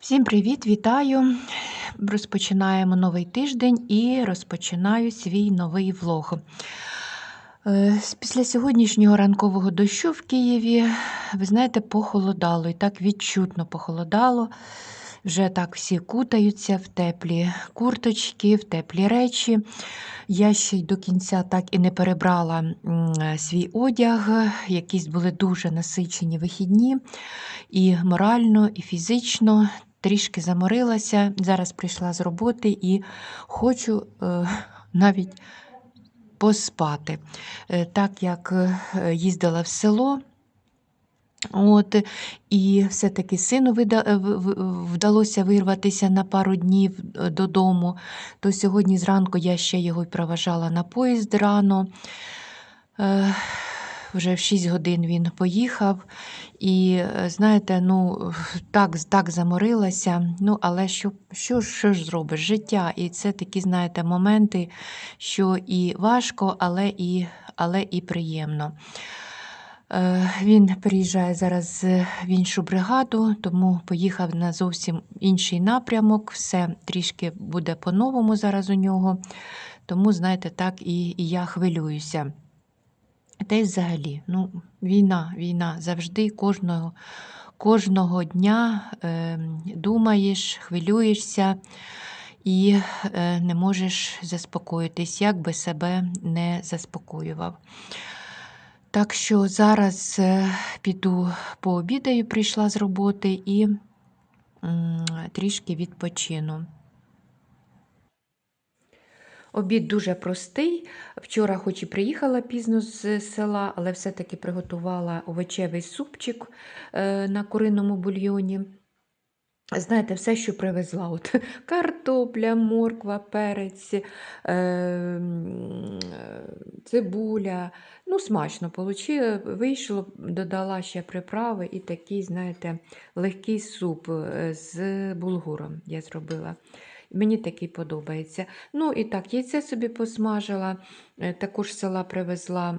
Всім привіт, вітаю! Розпочинаємо новий тиждень і розпочинаю свій новий влог. Е, Після сьогоднішнього ранкового дощу в Києві, ви знаєте, похолодало і так відчутно похолодало. Вже так всі кутаються в теплі курточки, в теплі речі. Я ще й до кінця так і не перебрала свій одяг. Якісь були дуже насичені вихідні і морально, і фізично. Трішки заморилася. Зараз прийшла з роботи і хочу е, навіть поспати. Е, так як е, їздила в село. От, і все-таки сину е, вдалося вирватися на пару днів е, додому, то сьогодні зранку я ще його й проважала на поїзд рано. Вже в 6 годин він поїхав. І е, знаєте, ну так, так заморилася. Ну, але що, що, що ж зробиш? Життя. І це такі, знаєте, моменти, що і важко, але і, але і приємно. Е, Він переїжджає зараз е, в іншу бригаду, тому поїхав на зовсім інший напрямок. Все трішки буде по-новому зараз у нього. Тому, знаєте, так і, і я хвилююся. Та й взагалі, ну, війна, війна завжди кожного, кожного дня е, думаєш, хвилюєшся і е, не можеш заспокоїтись, як би себе не заспокоював. Так що зараз е, піду пообідаю, прийшла з роботи і м, трішки відпочину. Обід дуже простий. Вчора, хоч і приїхала пізно з села, але все-таки приготувала овочевий супчик е, на куриному бульйоні. Знаєте, все, що привезла. От, картопля, морква, перець, е, е, цибуля. Ну, смачно получило, вийшло, додала ще приправи і такий, знаєте, легкий суп е, з булгуром я зробила. Мені такий подобається. Ну і так, яйце собі посмажила, е, також села привезла.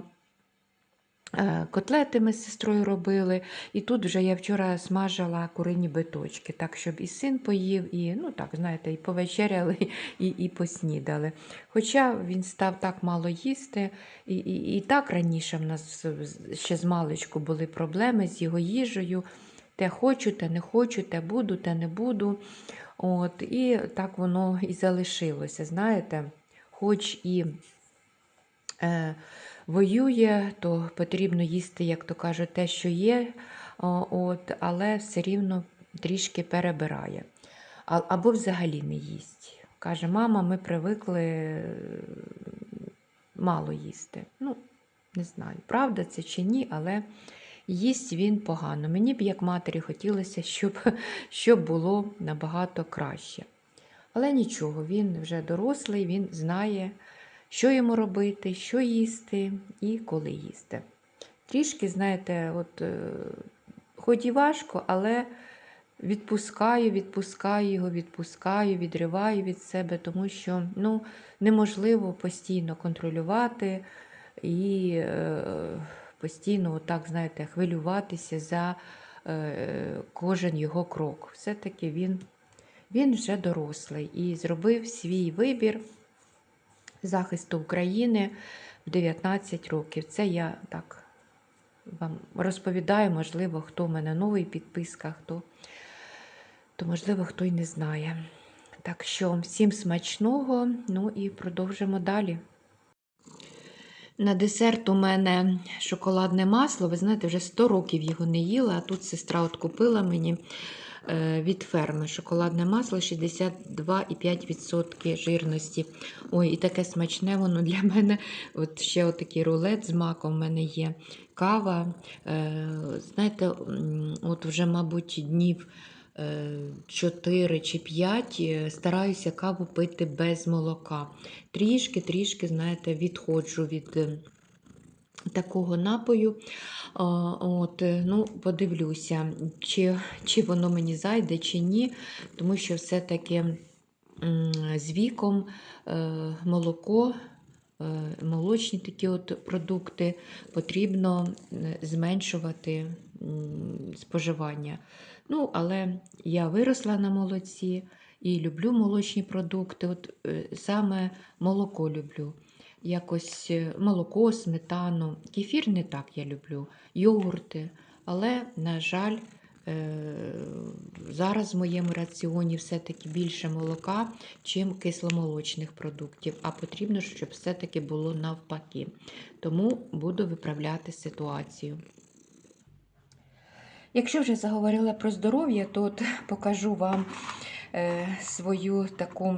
е, Котлети ми з сестрою робили, і тут вже я вчора смажила курині биточки, так, щоб і син поїв, і, ну так, знаєте, і повечеряли, і, і поснідали. Хоча він став так мало їсти, і, і, і так раніше в нас ще з маличку були проблеми з його їжею. Те хочу, те не хочу, те буду, те не буду. От, і так воно і залишилося. Знаєте, хоч і е, воює, то потрібно їсти, як то кажуть, те, що є, от, але все рівно трішки перебирає. А, або взагалі не їсть. Каже, мама, ми привикли е, мало їсти. Ну, не знаю, правда це чи ні, але їсть він погано. Мені б, як матері, хотілося, щоб, щоб було набагато краще. Але нічого, він вже дорослий, він знає, що йому робити, що їсти і коли їсти. Трішки, знаєте, от, е, хоч і важко, але відпускаю, відпускаю його, відпускаю, відриваю від себе, тому що ну, неможливо постійно контролювати і е, постійно, отак, знаєте, хвилюватися за е, кожен його крок. Все-таки він, він вже дорослий і зробив свій вибір захисту України в 19 років. Це я так вам розповідаю, можливо, хто в мене новий підписка, хто, то, можливо, хто й не знає. Так що всім смачного, ну і продовжимо далі. На десерт у мене шоколадне масло. Ви знаєте, вже 100 років його не їла, а тут сестра от купила мені е, від ферми шоколадне масло 62,5% жирності. Ой, і таке смачне воно для мене. От ще отакий рулет з маком в мене є. Кава. Е, Знаєте, от вже, мабуть, днів. 4 чи 5 стараюся каву пити без молока. Трішки-трішки, знаєте, відходжу від е, такого напою. От, е, ну, подивлюся, чи, чи воно мені зайде, чи ні, тому що все-таки з віком е, молоко. е, Молочні такі от продукти потрібно е, зменшувати споживання. Ну, але я виросла на молоці і люблю молочні продукти. От е, саме молоко люблю. Якось е, молоко, сметану. Кефір не так я люблю, йогурти. Але, на жаль, е, зараз в моєму раціоні все-таки більше молока, чим кисломолочних продуктів. А потрібно, щоб все-таки було навпаки. Тому буду виправляти ситуацію. Якщо вже заговорила про здоров'я, то от покажу вам е, свою таку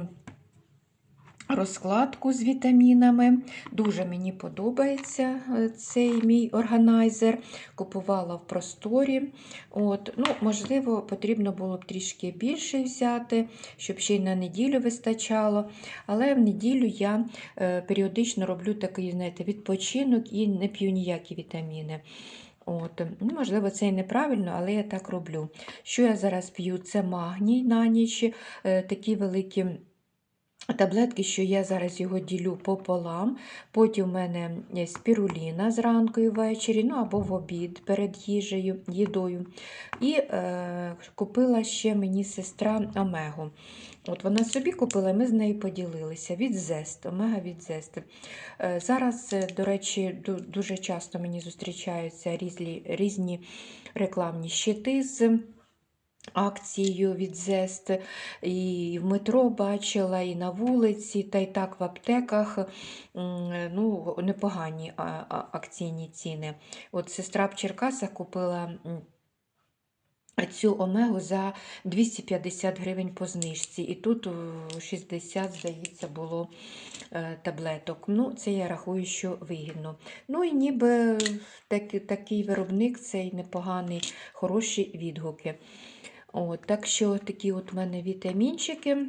розкладку з вітамінами. Дуже мені подобається е, цей мій органайзер. Купувала в просторі. От, ну, Можливо, потрібно було б трішки більше взяти, щоб ще й на неділю вистачало. Але в неділю я е, періодично роблю такий знаєте, відпочинок і не п'ю ніякі вітаміни. От, ну, Можливо, це і неправильно, але я так роблю. Що я зараз п'ю? Це магній на ніч, е, такі великі. Таблетки, що я зараз його ділю пополам. Потім в мене спіруліна зранку і ввечері, ну або в обід перед їжею, їдою. І е, купила ще мені сестра Омегу. От Вона собі купила, і ми з нею поділилися від Зест, Омега від Зест. Е, зараз, е, до речі, дуже часто мені зустрічаються різні, різні рекламні щити з акцією від Зест, і в метро бачила, і на вулиці, та й так в аптеках ну, непогані акційні ціни. От Сестра в Черкасах купила. Цю омегу за 250 гривень по знижці. І тут 60, здається, було е, таблеток. Ну, Це я рахую, що вигідно. Ну і ніби такий, такий виробник, цей непоганий, хороші відгуки. От, Так що такі от у мене вітамінчики.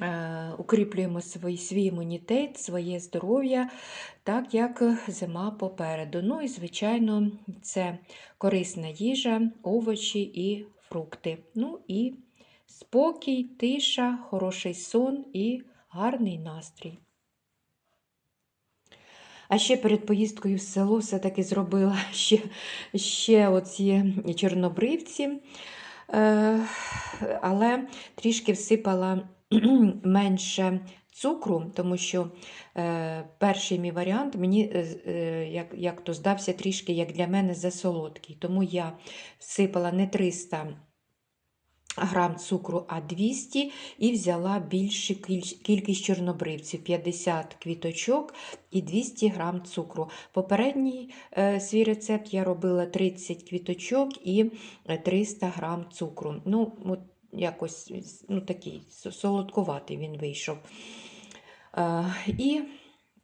Е, укріплюємо свій, свій імунітет, своє здоров'я, так як зима попереду. Ну і, звичайно, це корисна їжа, овочі і фрукти. Ну і спокій, тиша, хороший сон і гарний настрій. А ще перед поїздкою в село все-таки зробила ще ще оці чорнобривці, е, але трішки всипала менше цукру, тому що е, перший мій варіант мені е, як, як то здався трішки, як для мене, засолодкий. Тому я всипала не 300 грам цукру, а 200 і взяла більшу кількість чорнобривців 50 квіточок і 200 грам цукру. Попередній е, свій рецепт я робила 30 квіточок і 300 грам цукру. Ну, от якось ну, такий солодкуватий він вийшов. Е, і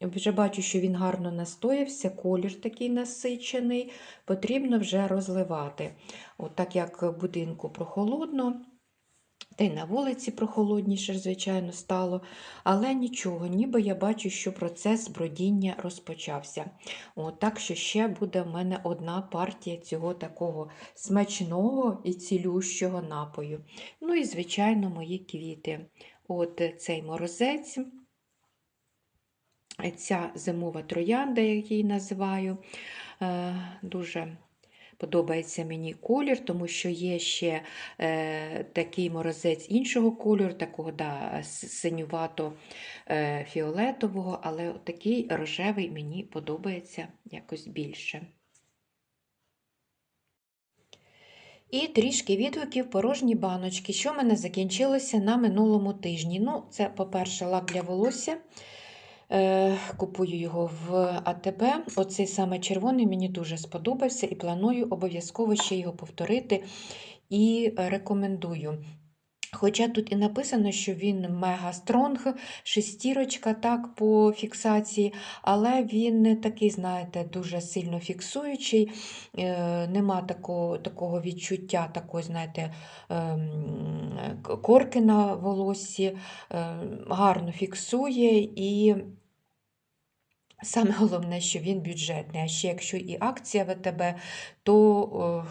вже бачу, що він гарно настоявся, колір такий насичений, потрібно вже розливати. От Так як будинку прохолодно, та й на вулиці прохолодніше, звичайно, стало, але нічого, ніби я бачу, що процес бродіння розпочався. От, Так що ще буде в мене одна партія цього такого смачного і цілющого напою. Ну і, звичайно, мої квіти. От цей морозець ця зимова троянда, як її називаю, е, дуже подобається мені колір, тому що є ще е, такий морозець іншого кольору, такого да, синювато-фіолетового, е, але такий рожевий мені подобається якось більше. І трішки відгуків порожні баночки, що в мене закінчилося на минулому тижні. Ну, Це, по-перше, лак для волосся. Е, купую його в АТБ. Оцей саме червоний мені дуже сподобався і планую обов'язково ще його повторити і рекомендую. Хоча тут і написано, що він мега стронг, шестірочка так, по фіксації, але він не такий, знаєте, дуже сильно фіксуючий, е, нема такого такого відчуття, такої, знаєте, е, корки на волосі, е, гарно фіксує і Саме головне, що він бюджетний, а ще якщо і акція ВТБ, то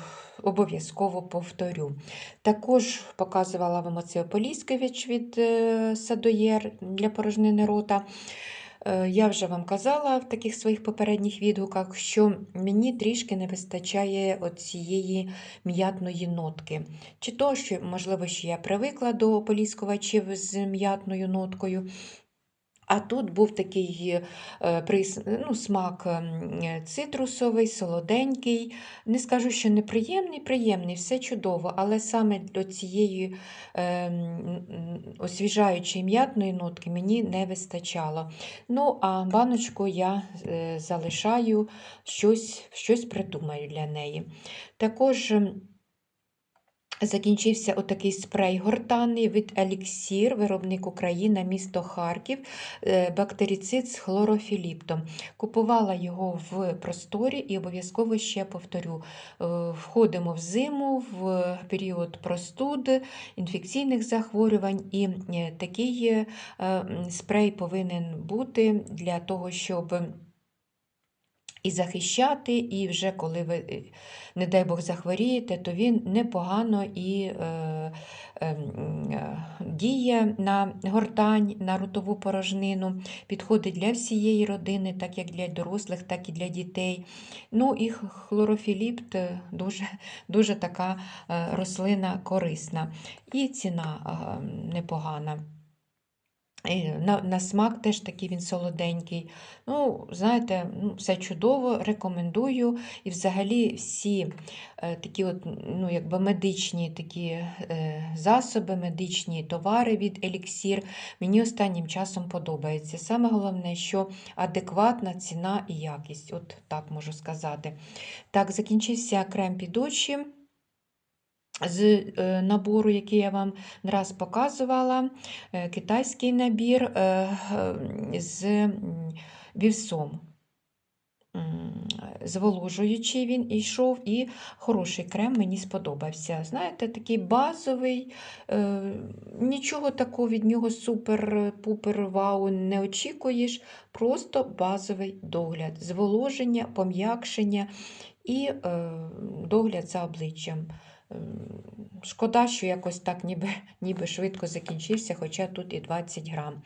обов'язково повторю. Також показувала вам оцей Ополіскевич від е, Садоєр для порожнини рота. Е, Я вже вам казала в таких своїх попередніх відгуках, що мені трішки не вистачає цієї м'ятної нотки. Чи то, що, можливо, що я привикла до поліскувачів з м'ятною ноткою. А тут був такий е, ну, смак ем, цитрусовий, солоденький. Не скажу, що неприємний, приємний, все чудово, але саме до цієї е, освіжаючої м'ятної нотки мені не вистачало. Ну, а баночку я е, залишаю, щось, щось придумаю для неї. Також. Закінчився отакий спрей гортанний від Еліксір, виробник Україна, місто Харків, е, бактерицид з хлорофіліптом. Купувала його в просторі і обов'язково ще повторю: е, входимо в зиму, в період простуд, інфекційних захворювань, і е, такий спрей повинен бути для того, щоб і захищати, і вже коли ви, е, не дай Бог, захворієте, то він непогано і е, е, е, діє на гортань, на ротову порожнину, підходить для всієї родини, так як для дорослих, так і для дітей. Ну і хлорофіліпт е, дуже, дуже така е, рослина корисна. І ціна непогана. І На, на смак теж такий він солоденький. Ну, знаєте, ну, все чудово, рекомендую. І взагалі всі е, такі от, ну, якби медичні такі е, засоби, медичні товари від Еліксір мені останнім часом подобається. Саме головне, що адекватна ціна і якість. От так можу сказати. Так, закінчився крем під очі з е, набору, який я вам раз показувала, е, китайський набір е, з вівсом. Зволожуючий він йшов, і хороший крем мені сподобався. Знаєте, такий базовий, е, нічого такого від нього супер-пупер вау не очікуєш, просто базовий догляд, зволоження, пом'якшення і е, догляд за обличчям. Шкода, що якось так ніби, ніби швидко закінчився, хоча тут і 20 грам.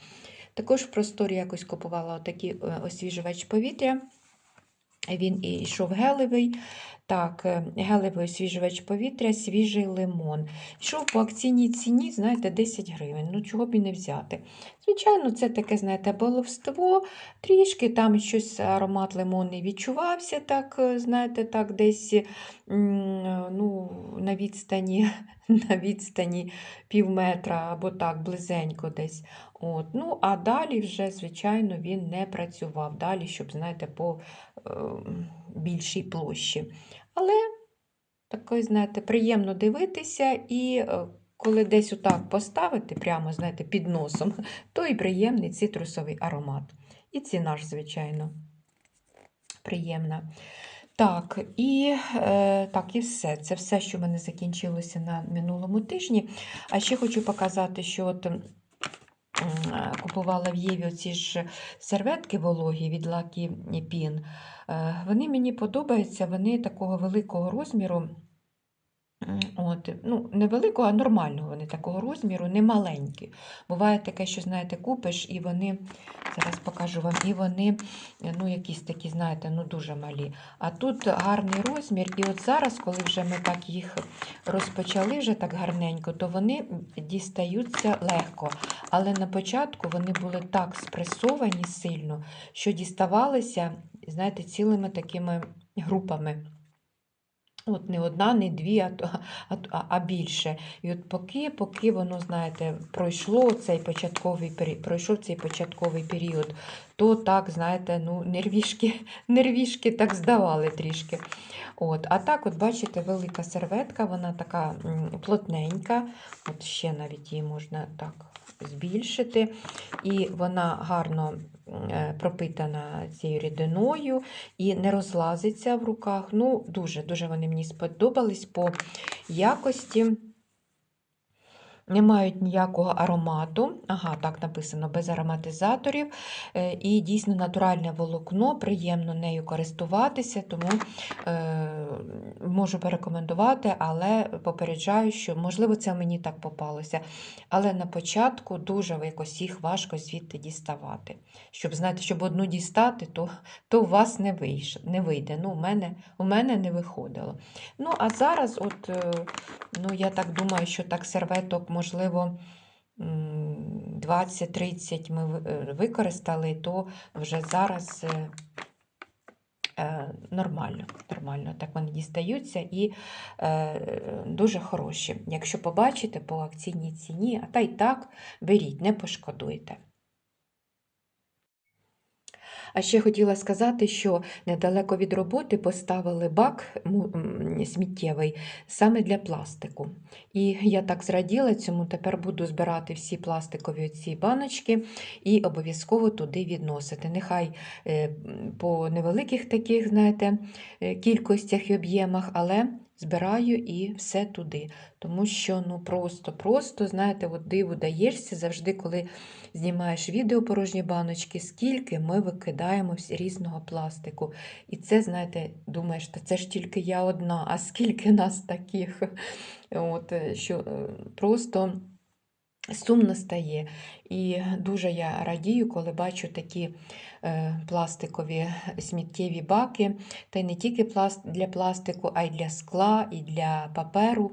Також в просторі якось купувала отакий е, освіжувач повітря. Він і йшов гелевий. Так, е, гелевий освіжувач повітря, свіжий лимон. Йшов по акційній ціні, знаєте, 10 гривень. Ну, чого б і не взяти. Звичайно, це таке, знаєте, баловство, трішки там щось аромат лимонний відчувався, так, е, знаєте, так, десь ну, на відстані, на відстані пів метра або так, близенько десь. От. Ну, а далі вже, звичайно, він не працював. Далі, щоб, знаєте, по е, більшій площі. Але такий, знаєте, приємно дивитися, і е, коли десь отак поставити, прямо, знаєте, під носом, то і приємний цитрусовий аромат. І ціна ж, звичайно, приємна. Так, і, е, так, і все. Це все, що в мене закінчилося на минулому тижні. А ще хочу показати, що от е, купувала в Єві оці ж серветки вологі від Лакі Пін. Е, Вони мені подобаються, вони такого великого розміру. От, ну, не великого, а нормального вони такого розміру, не маленькі. Буває таке, що, знаєте, купиш, і вони, зараз покажу вам, і вони, ну, якісь такі, знаєте, ну, дуже малі. А тут гарний розмір, і от зараз, коли вже ми так їх розпочали вже так гарненько, то вони дістаються легко. Але на початку вони були так спресовані сильно, що діставалися, знаєте, цілими такими групами. От не одна, не дві, а, а, а, більше. І от поки, поки воно, знаєте, пройшло цей початковий пройшов цей початковий період, то так, знаєте, ну, нервішки, нервішки так здавали трішки. От. А так, от бачите, велика серветка, вона така плотненька, от ще навіть її можна так збільшити. І вона гарно е, пропитана цією рідиною і не розлазиться в руках. Ну, дуже, дуже вони мені сподобались по якості. не мають ніякого аромату. Ага, так написано, без ароматизаторів. Е, І дійсно натуральне волокно, приємно нею користуватися, тому е, можу порекомендувати, але попереджаю, що, можливо, це мені так попалося. Але на початку дуже якось їх важко звідти діставати. Щоб знаєте, щоб одну дістати, то, то у вас не, вийш, не вийде. Ну, у, мене, у мене не виходило. Ну, а зараз, от, е, ну, я так думаю, що так серветок, можливо, 20-30 ми е, використали, то вже зараз е, нормально. Нормально так вони дістаються і е, дуже хороші. Якщо побачите по акційній ціні, а та й так беріть, не пошкодуйте. А ще хотіла сказати, що недалеко від роботи поставили бак сміттєвий саме для пластику. І я так зраділа цьому, тепер буду збирати всі пластикові ці баночки і обов'язково туди відносити. Нехай е, по невеликих таких, знаєте, е, кількостях і об'ємах, але збираю і все туди. Тому що ну просто-просто, знаєте, от диву даєшся завжди, коли знімаєш відео порожні баночки, скільки ми викидаємо різного пластику. І це, знаєте, думаєш, та це ж тільки я одна, а скільки нас таких, От, е, що е, просто сумно стає. І дуже я радію, коли бачу такі е, пластикові сміттєві баки, та й не тільки для пластику, а й для скла, і для паперу.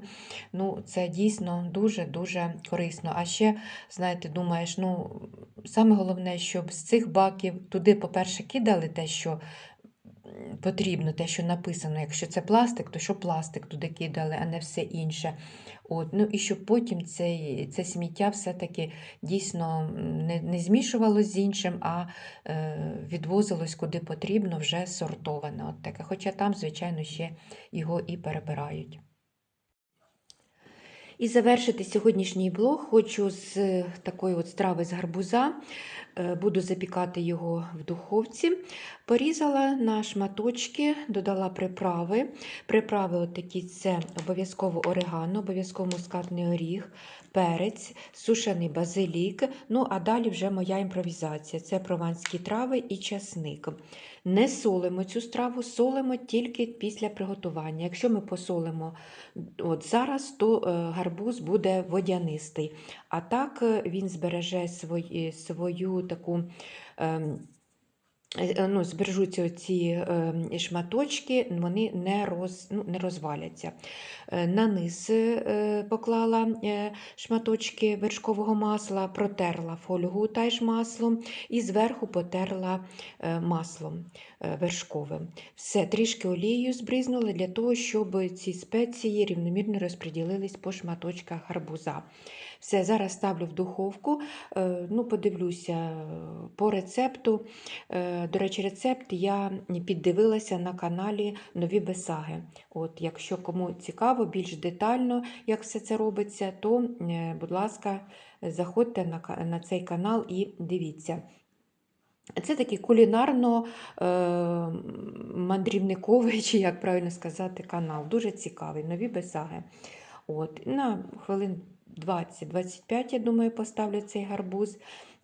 Ну, це дійсно дуже-дуже корисно. А ще, знаєте, думаєш, ну, саме головне, щоб з цих баків туди, по-перше, кидали те, що потрібно, те, що написано. Якщо це пластик, то що пластик туди кидали, а не все інше. От, ну і щоб потім це це сміття все-таки дійсно не, не змішувалось з іншим, а е, відвозилось куди потрібно, вже сортоване. От таке. Хоча там, звичайно, ще його і перебирають. І завершити сьогоднішній блог хочу з е, такої от страви з гарбуза. Е, Буду запікати його в духовці. Порізала на шматочки, додала приправи. Приправи от це обов'язково орегано, обов'язково мускатний оріг, перець, сушений базилік. Ну, а далі вже моя імпровізація. Це прованські трави і часник. Не солимо цю страву, солимо тільки після приготування. Якщо ми посолимо от зараз, то е, гарбуз буде водянистий. А так е, він збереже свої, свою таку. Ем, е, Ну, збережуться ці е, шматочки, вони не, роз, ну, не розваляться. Е, На низ е, поклала е, шматочки вершкового масла, протерла фольгу теж маслом і зверху потерла е, маслом е, вершковим. Все, трішки олією збризнула для того, щоб ці спеції рівномірно розподілились по шматочках гарбуза. Все, зараз ставлю в духовку, е, ну, подивлюся е, по рецепту. Е, До речі, рецепт я піддивилася на каналі Нові Бесаги. От, якщо кому цікаво, більш детально, як все це робиться, то, будь ласка, заходьте на, на цей канал і дивіться. Це такий кулінарно е, мандрівниковий, чи як правильно сказати, канал. Дуже цікавий, нові бесаги. От, на хвилин 20-25, я думаю, поставлю цей гарбуз.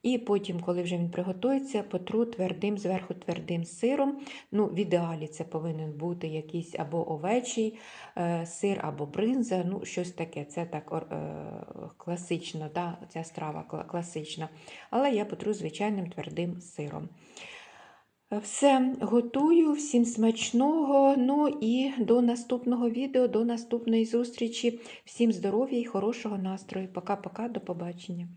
І потім, коли вже він приготується, потру твердим, зверху твердим сиром. Ну, в ідеалі це повинен бути якийсь або овечий е, сир, або бринза, ну, щось таке. Це так е, класично, да, ця страва класична. Але я потру звичайним твердим сиром. Все, готую, всім смачного. Ну і до наступного відео, до наступної зустрічі. Всім здоров'я і хорошого настрою. Пока-пока, до побачення.